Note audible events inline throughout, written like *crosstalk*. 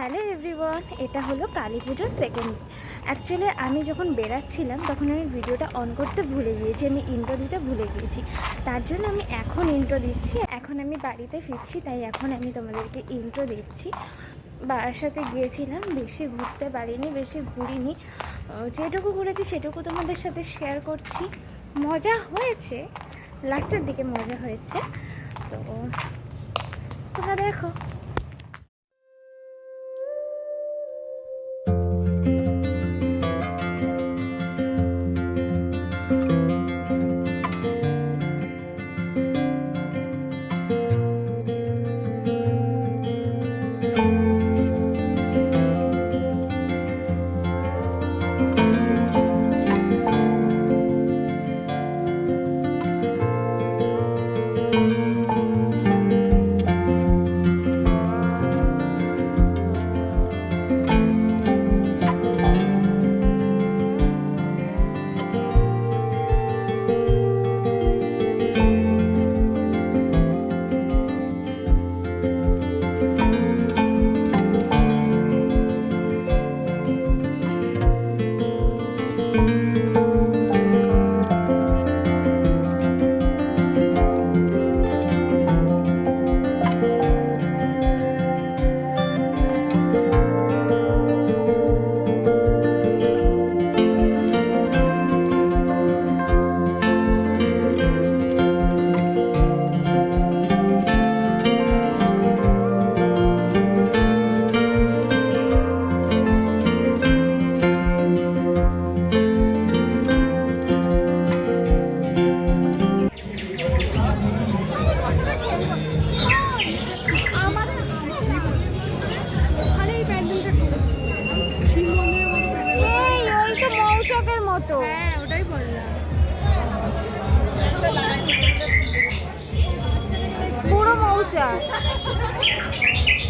Hello everyone, এটা হলো কালী পুজোর সেকেন্ড অ্যাকচুয়ালি আমি যখন বেরাচ্ছিলাম, তখন আমি ভিডিওটা অন করতে ভুলে গিয়েছি, আমি ইন্ট্রো দিতে ভুলে গিয়েছি। তার জন্য আমি এখন ইন্ট্রো দিচ্ছি। এখন আমি বাড়িতে ফিরছি, তাই এখন আমি তোমাদেরকে ইন্ট্রো দিচ্ছি। বাবার সাথে গিয়েছিলাম, বেশি ঘুরতে পারিনি, বেশি ঘুরিনি। যেটুকু ঘুরেছি, সেটুকু তোমাদের সাথে শেয়ার করছি। মজা হয়েছে লাস্টের দিকে মজা হয়েছে। তো, তোমরা দেখো। মতো। হ্যাঁ ওটাই বললাম। পুরো মৌচাক। *laughs*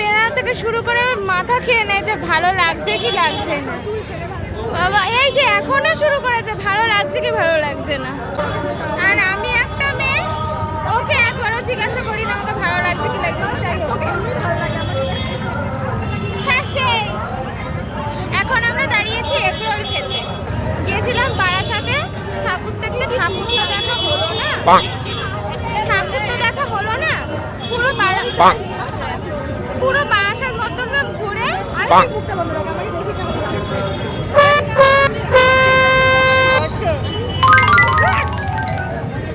বেড়ানো থেকে শুরু করে মাথা খেয়ে নেয় যে ভালো লাগছে কি লাগছে না। বাবা এই যে এখনও শুরু করেছে ভালো লাগছে কি ভালো লাগছে না। আর আমি একটা মেয়ে ওকে একবারও জিজ্ঞাসা করি না আমাকে ভালো লাগছে কি লাগছে না যাই হোক। হ্যাঁ সেই এখন আমরা দাঁড়িয়েছি এগরোল খেতে গিয়েছিলাম বারাসাতে ঠাকুর দেখতে ঠাকুর তো দেখা হলো না। ঠাকুর তো দেখা হলো না পুরো বারা পুরো বারাসাত মতনগ্রাম ঘুরে আরে মুখটা বন্ধ রাখ আমাকে দেখে কেমন লাগছে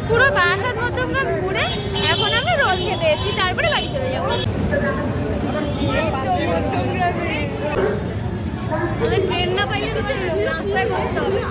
পুরো বারাসাত মতনগ্রাম ঘুরে এখন আমরা রোল খেতে এসেছি, তারপরে বাড়ি চলে যাব। ট্রেন না পাইলে তো রাস্তায় বসতে হবে।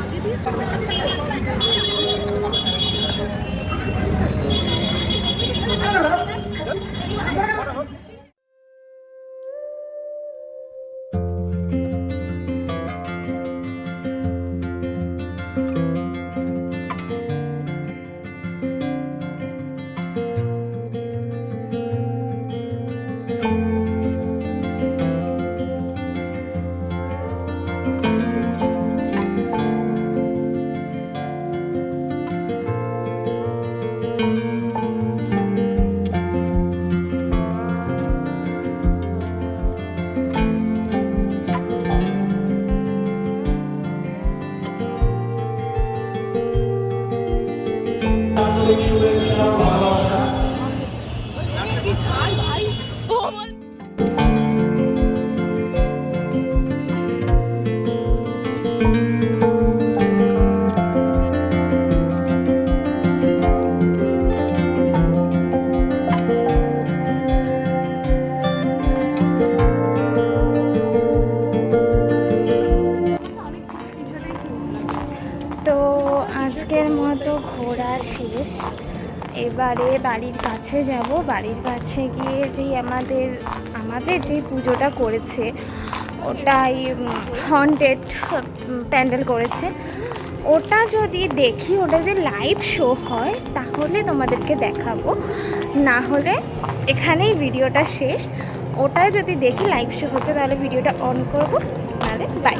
ঘোরা শেষ। এবারে বাড়ির কাছে যাব। বাড়ির কাছে গিয়ে যেই আমাদের আমাদের যে পুজোটা করেছে, ওটাই হন্টেড প্যান্ডেল করেছে। ওটা যদি দেখি, ওটা যদি লাইভ শো হয়, তাহলে তোমাদেরকে দেখাবো। না হলে এখানেই ভিডিওটা শেষ। ওটা যদি দেখি লাইভ শো হচ্ছে, তাহলে ভিডিওটা অন করব। তাহলে বাই